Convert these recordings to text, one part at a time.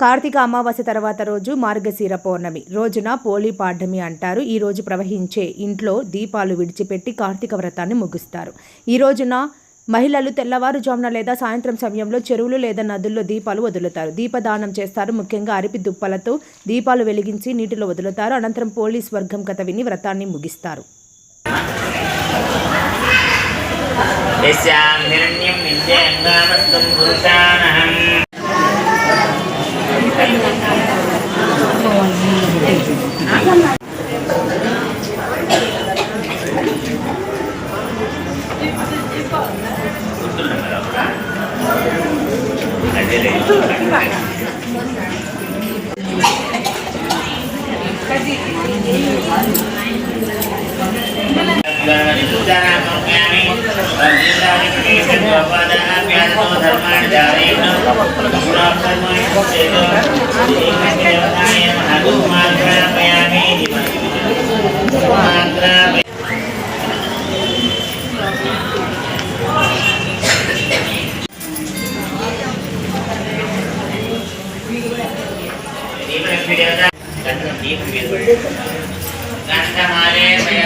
కార్తీక అమావాస్య తర్వాత రోజు మార్గశీర పౌర్ణమి. రోజున పోలీ పాడ్యమి అంటారు. ఈ రోజు ప్రవహించే ఇంట్లో దీపాలు విడిచిపెట్టి కార్తీక వ్రతాన్ని ముగిస్తారు. ఈ రోజున మహిళలు తెల్లవారుజామున లేదా సాయంత్రం సమయంలో చెరువులు లేదా నదుల్లో దీపాలు వదులుతారు. దీపదానం చేస్తారు. ముఖ్యంగా అరిపి దుప్పలతో దీపాలు వెలిగించి నీటిలో వదులుతారు. అనంతరం పోలీస్ వర్గం కథ విని వ్రతాన్ని ముగిస్తారు. హిరణ్యం कर्माण्डारेण गुणाकर्माण्डेन महागुमाग्रापयामि माग्रापय देवता कष्टमारे मया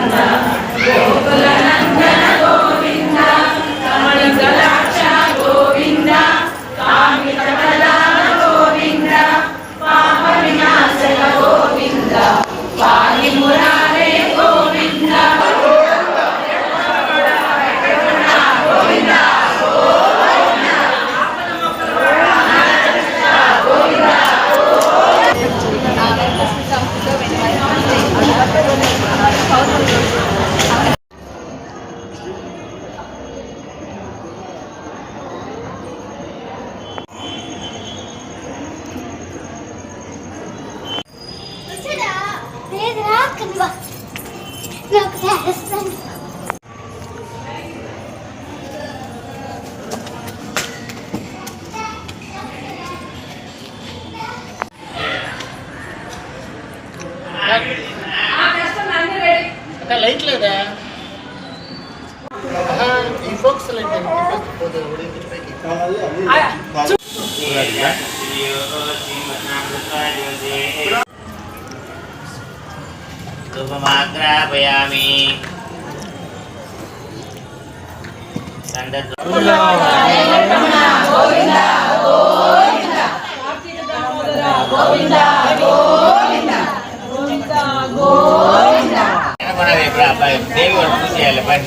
Amen. ధూపమాగ్రాపయామి దేవి వాడు పూజ చేయాలి పని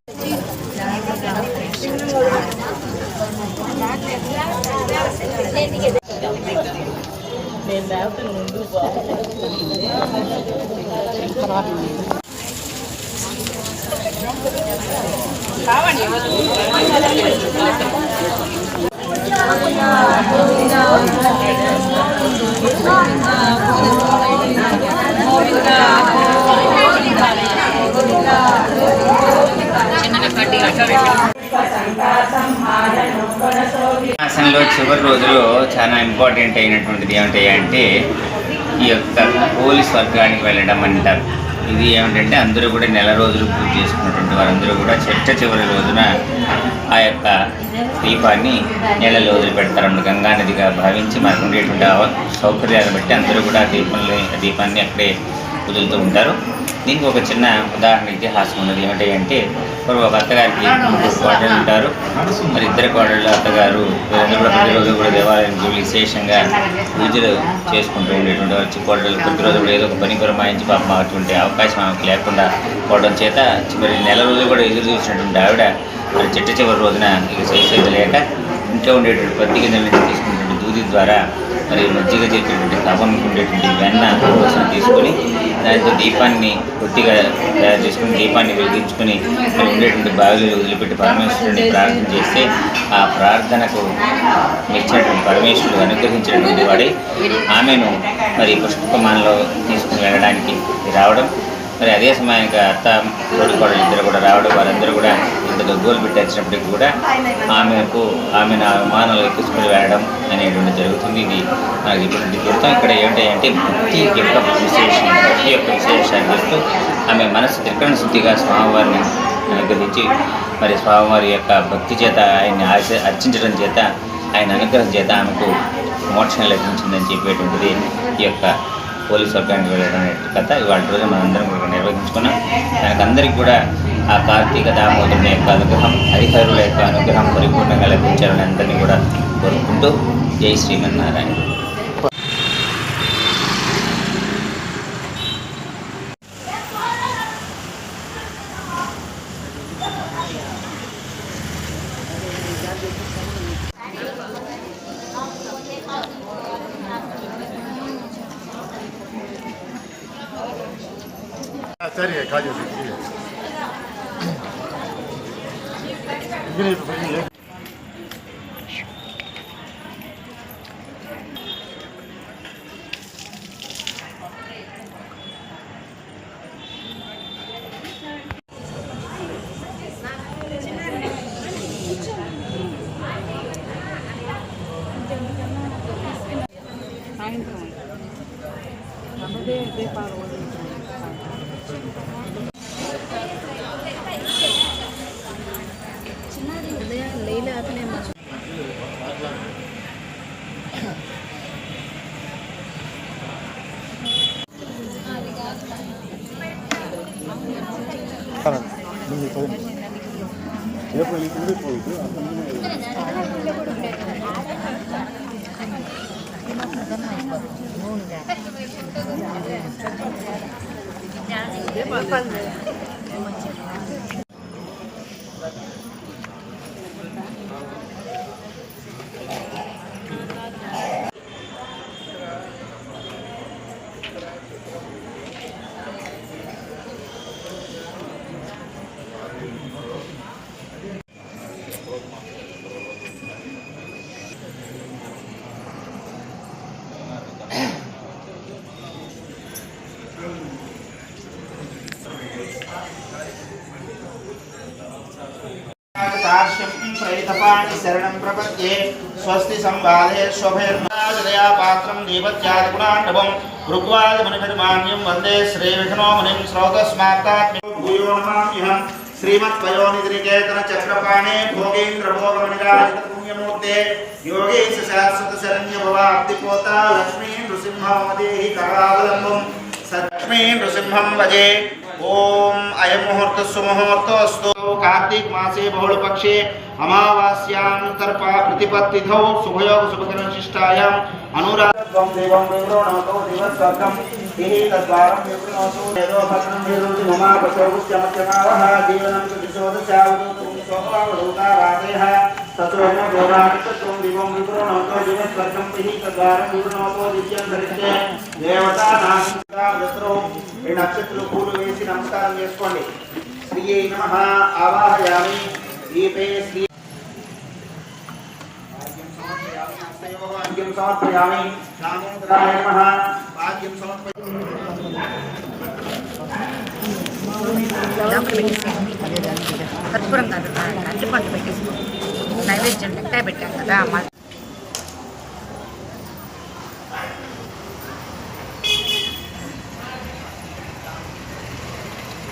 నేను ఆసనలో చివరి రోజుల్లో చాలా ఇంపార్టెంట్ అయినటువంటిది ఏమిటి అంటే ఈ యొక్క పోలీస్ వర్గానికి వెళ్ళడం అంటారు. ఇది ఏమిటంటే అందరూ కూడా నెల రోజులు పూజ చేసుకున్నటువంటి వారందరూ కూడా చెట్ట చివరి రోజున ఆ యొక్క దీపాన్ని నెలలో వదిలిపెడతారు. గంగా నదిగా భావించి మనకు ఉండేటువంటి సౌకర్యాలు బట్టి అందరూ కూడా దీపంలో దీపాన్ని అక్కడే వదులుతూ ఉంటారు. దీనికి ఒక చిన్న ఉదాహరణ ఇతిహాసం ఉన్నది. ఏమిటి అంటే ఇప్పుడు ఒక అత్తగారికి ముగ్గురు కోడళ్ళు ఉంటారు. మరి ఇద్దరు కోడళ్ళు అత్తగారు వీరందరూ కూడా ప్రతిరోజు కూడా దేవాలయానికి విశేషంగా పూజలు చేసుకుంటూ ఉండేటువంటి వచ్చి కోడళ్ళు ప్రతిరోజు కూడా ఏదో ఒక పని పురమాయించి పాపం అటువంటి అవకాశం ఆమెకు లేకుండా పోవడం చేత చివరి నెల రోజులు కూడా ఎదురు చూసినటువంటి ఆవిడ చిట్ట చివరి రోజున ఇక సైజ్ లేక ఇంట్లో ఉండేటువంటి పత్తి గింజల నుంచి తీసుకున్నటువంటి దూది ద్వారా మరి మజ్జిగ చేసేటువంటి కవం ఉండేటువంటి వెన్న కోసం తీసుకొని దానితో దీపాన్ని కొద్దిగా తయారు చేసుకుని దీపాన్ని వెలిగించుకొని మరి ఉండేటువంటి బావిలో వదిలిపెట్టి పరమేశ్వరుని ప్రార్థన చేస్తే ఆ ప్రార్థనకు మెచ్చినటువంటి పరమేశ్వరుడు అనుగ్రహించినటువంటి వాడే ఆమెను మరి పుష్పమాలలో తీసుకుని వెళ్ళడానికి రావడం మరి అదే సమయానికి అత్త తోడికోడలు ఇద్దరు కూడా రావడం వారందరూ కూడా ఇంత గోలు పెట్టినప్పటికీ కూడా ఆమెకు ఆమె నా విమానంలో ఎక్కించుకుని వెళ్ళడం అనేటువంటి జరుగుతుంది. ఇది నాకు ఇటువంటి గుర్తం. ఇక్కడ ఏంటి అంటే భక్తి యొక్క విశేషం భక్తి యొక్క విశేషాన్ని చెప్తూ ఆమె మనసు త్రికరణ శుద్ధిగా స్వామివారిని అనుగ్రహించి మరి స్వామివారి యొక్క భక్తి చేత ఆయన్ని ఆశ అర్చించడం చేత ఆయన అనుగ్రహం చేత ఆమెకు మోక్షం లభించిందని చెప్పేటువంటిది ఈ యొక్క పోలీస్ వర్గానికి వెళ్ళడం అనే కథ. ఇవాళ రోజు మనందరం కూడా నిర్వహించుకున్నాం. దానికి అందరికీ కూడా ఆ కార్తీక దామోదరుని యొక్క అనుగ్రహం హరిహరుల యొక్క అనుగ్రహం పరిపూర్ణంగా లభించాలని అందరినీ కూడా కోరుకుంటూ జై Srimannarayana. incrível pra mim. Ainda. Vamos ver, ver para hoje. 반지. ప్రయుతపాణి శరణం ప్రపద్యే స్వస్తి సంబాధే శోభైర్మాదయా పాత్రం దీపత్యాది గుణాండవం ఋగ్వాది మునిభిర్మాన్యం వందే శ్రీ విఘ్నో మునిం శ్రోతస్మాత్తాత్మ్యో భూయో నమామ్యహం శ్రీమత్పయోనిధినికేతన చక్రపాణే భోగేంద్ర భోగమనిరాజిత పుణ్యమూర్తే యోగేశ శాశ్వత ओम अयम मुहूर्त सुमुहूर्त कार्तिक मासे बहुल पक्षे अमावास्याम सर्पा प्रतिपत्तिधौ शुभयोग शुभकरशिष्टायाम अनुरागम देवं विवृणोतो दिवस्वर्गम तिहि तद्वारं विवृणोतो यदो भद्रं विवृणोति मम पशोगुश्चमत्यमावः जीवनं सुविशोदशावदो तुम शोभावलोकाराधेः విరుచి మమాపశోగుశ్చమత్యమావహ జీవనం దిశోదశావదూతం శోభావధూతారాదేహ తత్రోమ గౌరాణిత్వం దివం వివృణోతో దివస్వర్గం తిహి తద్వారం వివృణోతో దివ్యం రెండు నక్షత్రులు పూలు వేసి నమస్కారం చేసుకోండి। నమ। ఆవాహయామి। దీపే శ్రీ భాగ్యం సమర్పయామి। నమ। భాగ్యం సమర్పయామి కర్పూరం కాదు. అరటి పండు నైవేద్యం లెక్కాయ పెట్టాం కదా మా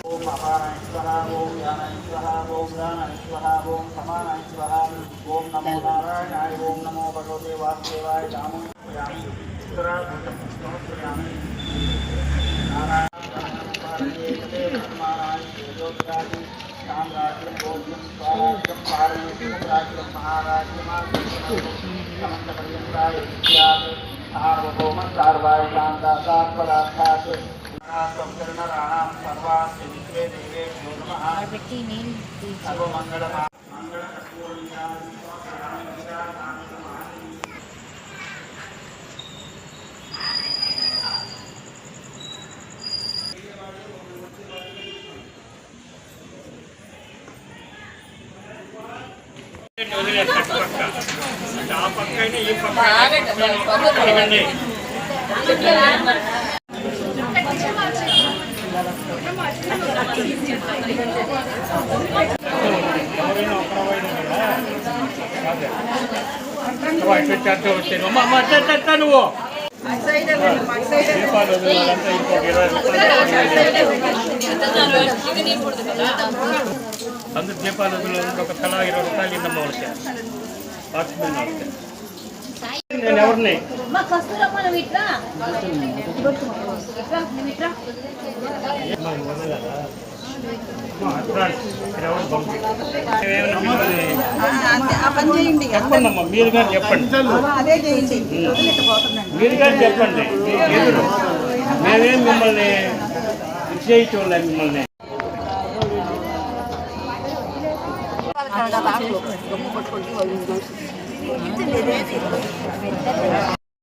ఓం అపానాయ స్వహ ఓం యానాయ స్వహ ఓం దానాయ స్వహ ఓం సమానాయ స్వహ ఓం నమో నారాయణాయ ఓం నమో భగవతే వాసుదేవాయ రామం యామి ఉత్తరాఖండం సమర్పయామి సామ్రాజ్యం భోజ్యం స్వరాజ్యం పారణ్యం రాజ్యం మహారాజ్యం సమంతపర్యంతాయ విద్యాత్ సార్వభౌమ సార్వాయ శాంతాత్పదార్థాత్ సంకరణరాణాం సర్వాస్య విశ్వే నువ్వు దీపాలు దీపాలు వదిలేదు ఒక తల ఇరవై రూపాయలు ఇన్నమ్మ వాళ్ళకి. వాచ్మెన్ వాళ్ళకి. నేను ఎవరిని? చెప్పండి అమ్మా మీరు కానీ చెప్పండి. మీరు కానీ చెప్పండి. ఎదురు మేమేం మిమ్మల్ని చేయటం మిమ్మల్ని. ก็มาแล้วก็มาผจญวันนี้ด้วย